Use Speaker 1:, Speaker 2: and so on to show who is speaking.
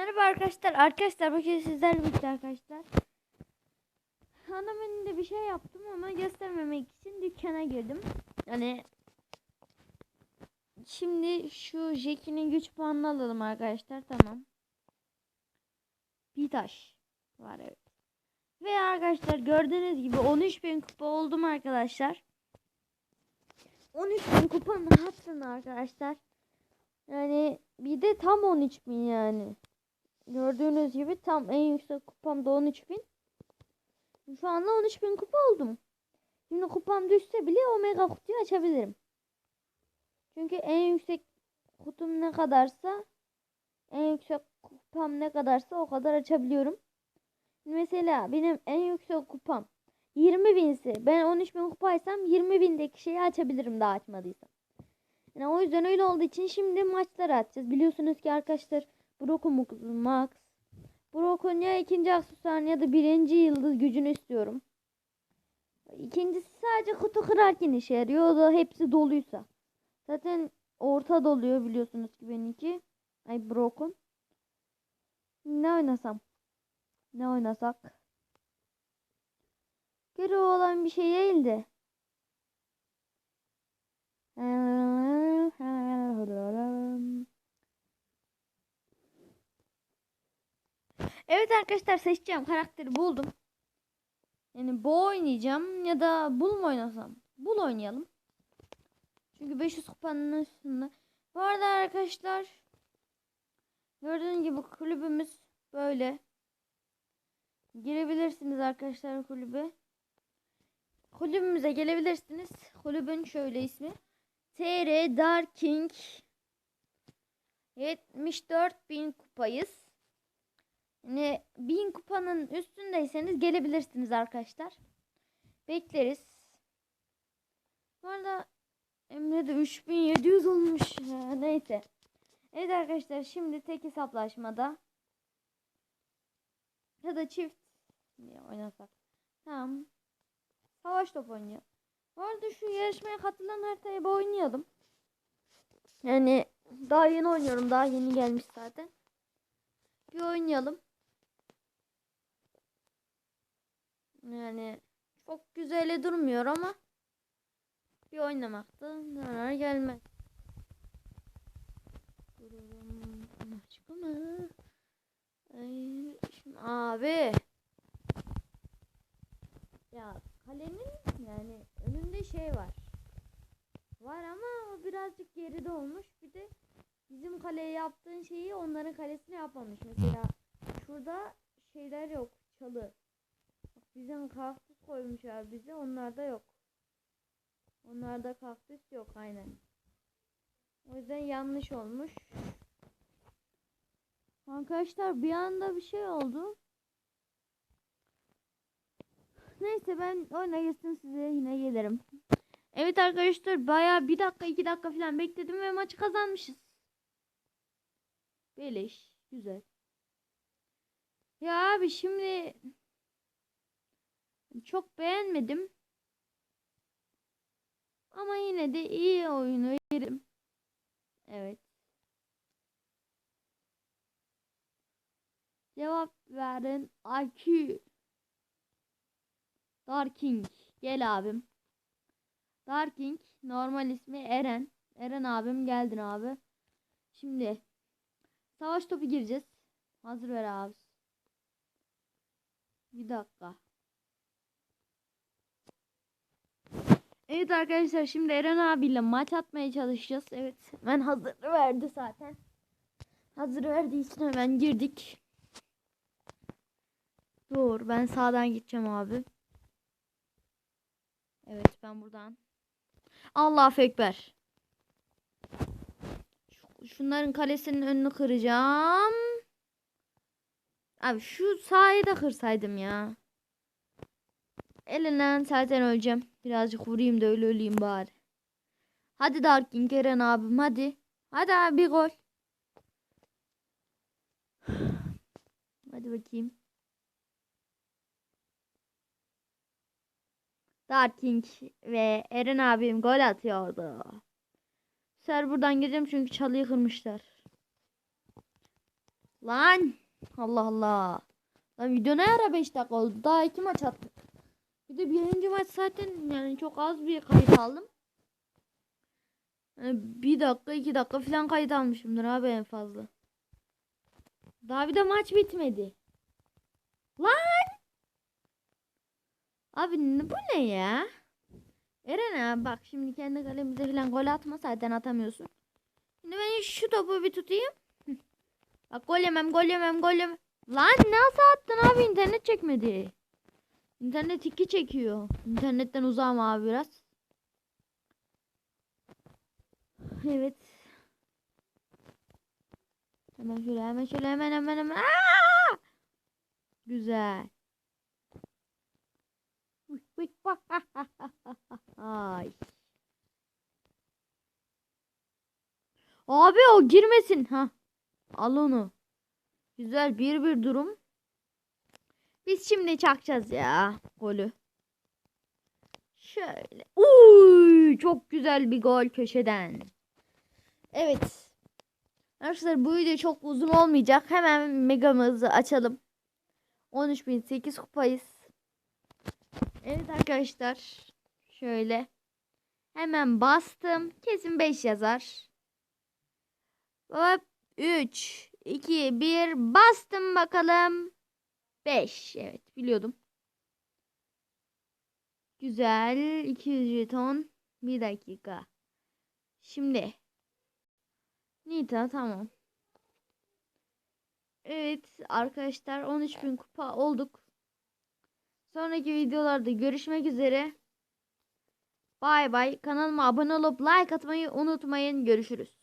Speaker 1: Merhaba arkadaşlar. Arkadaşlar bugün sizlerle birlikte arkadaşlar. Ana menüde bir şey yaptım ama göstermemek için dükkana girdim. Yani şimdi şu Jackie'nin güç puanını alalım arkadaşlar. Tamam. Bir taş var evet. Ve arkadaşlar gördüğünüz gibi 13.000 kupa oldum arkadaşlar. 13.000 kupanın hatırına arkadaşlar. Yani bir de tam 13.000 yani. Gördüğünüz gibi tam en yüksek kupam da 13.000. Şu anda 13.000 kupa oldum. Şimdi kupam düşse bile omega kutuyu açabilirim. Çünkü en yüksek kutum ne kadarsa en yüksek kupam ne kadarsa o kadar açabiliyorum. Mesela benim en yüksek kupam 20 binse ben 13 bin kupaysam 20 bindeki şeyi açabilirim daha açmadıysam. Yani o yüzden öyle olduğu için şimdi maçları atacağız. Biliyorsunuz ki arkadaşlar Brock'u Max. Brock'un ya ikinci aksesuarını ya da birinci yıldız gücünü istiyorum. İkincisi sadece kutu kırarken işe yarıyor. O da hepsi doluysa. Zaten orta doluyor biliyorsunuz ki benimki. Ay Brock'un. Ne oynasam? Ne oynasak? Görev olan bir şey değildi. Evet arkadaşlar seçeceğim karakteri buldum. Yani bu oynayacağım ya da bul mu oynasam? Bul oynayalım. Çünkü 500 kupanın üstünde. Bu arada arkadaşlar gördüğünüz gibi kulübümüz böyle. Girebilirsiniz arkadaşlar kulübe. Kulübümüze gelebilirsiniz. Kulübün şöyle ismi. TR Darking 74.000 kupayız. Yani 1000 kupanın üstündeyseniz gelebilirsiniz arkadaşlar. Bekleriz. Bu arada Emre de 3700 olmuş. Neyse. Evet arkadaşlar şimdi tek hesaplaşmada ya da çift oynasak. Tamam. Savaş top oynuyor. Bu arada şu yarışmaya katılan haritayı bir oynayalım. Yani daha yeni oynuyorum. Daha yeni gelmiş zaten. Bir oynayalım. Yani çok güzel durmuyor ama bir oynamakta zarar gelmez. Durum aşkına. Ay, şimdi abi. Ya kalenin yani önünde şey var. Var ama o birazcık geride olmuş. Bir de bizim kaleye yaptığın şeyi onların kalesine yapmamış. Mesela şurada şeyler yok. Çalı. Bizim kaktüs koymuşlar bize. Onlarda yok. Onlarda kaktüs yok aynen. O yüzden yanlış olmuş. Arkadaşlar bir anda bir şey oldu. Neyse ben oyuna geçsin size yine gelirim. Evet arkadaşlar baya bir dakika iki dakika falan bekledim ve maçı kazanmışız. Beleş. Güzel. Ya abi şimdi çok beğenmedim. Ama yine de iyi oyunu veririm. Evet. Cevap verin. IQ. Darking. Gel abim. Darking. Normal ismi Eren. Eren abim geldin abi. Şimdi savaş topu gireceğiz. Hazır ver abi. Bir dakika. Evet arkadaşlar şimdi Eren abiyle maç atmaya çalışacağız. Evet ben hazır verdi zaten. Hazır verdiği için hemen girdik. Dur ben sağdan gideceğim abi. Evet ben buradan. Allah ekber. Şunların kalesinin önünü kıracağım. Abi şu sahayı da kırsaydım ya. Elinden zaten öleceğim. Birazcık vurayım da öyle öleyim bari. Hadi Darkin Eren abim hadi. Hadi abi bir gol. Hadi bakayım. Darking ve Eren abim gol atıyordu. Ser buradan gireceğim çünkü çalıyı kırmışlar. Lan. Allah Allah. Lan video ne ara 5 dakika oldu. Daha iki maç attık. Bir de birinci maç zaten yani çok az bir kayıt aldım. Yani bir dakika iki dakika falan kayıt almışımdır abi en fazla. Daha bir de maç bitmedi. Lan! Abi bu ne ya? Eren abi bak şimdi kendi kalemize falan gol atma zaten atamıyorsun. Şimdi ben şu topu bir tutayım. Bak gol yemem gol yemem gol yemem. Lan nasıl attın abi internet çekmedi. İnternet iki çekiyor. İnternetten uzağım abi biraz. Evet. Hemen şöyle hemen şöyle hemen hemen hemen. Aa! Güzel. Abi o girmesin. Ha. Al onu. Güzel bir bir durum. Biz şimdi çakacağız ya golü. Şöyle. Uy, çok güzel bir gol köşeden. Evet. Arkadaşlar bu video çok uzun olmayacak. Hemen megamızı açalım. 13.008 kupayız. Evet arkadaşlar. Şöyle. Hemen bastım. Kesin 5 yazar. Hop. 3, 2, 1 bastım bakalım. 5. Evet biliyordum. Güzel. 200 jeton. Bir dakika. Şimdi. Nita tamam. Evet arkadaşlar 13.000 kupa olduk. Sonraki videolarda görüşmek üzere. Bay bay. Kanalıma abone olup like atmayı unutmayın. Görüşürüz.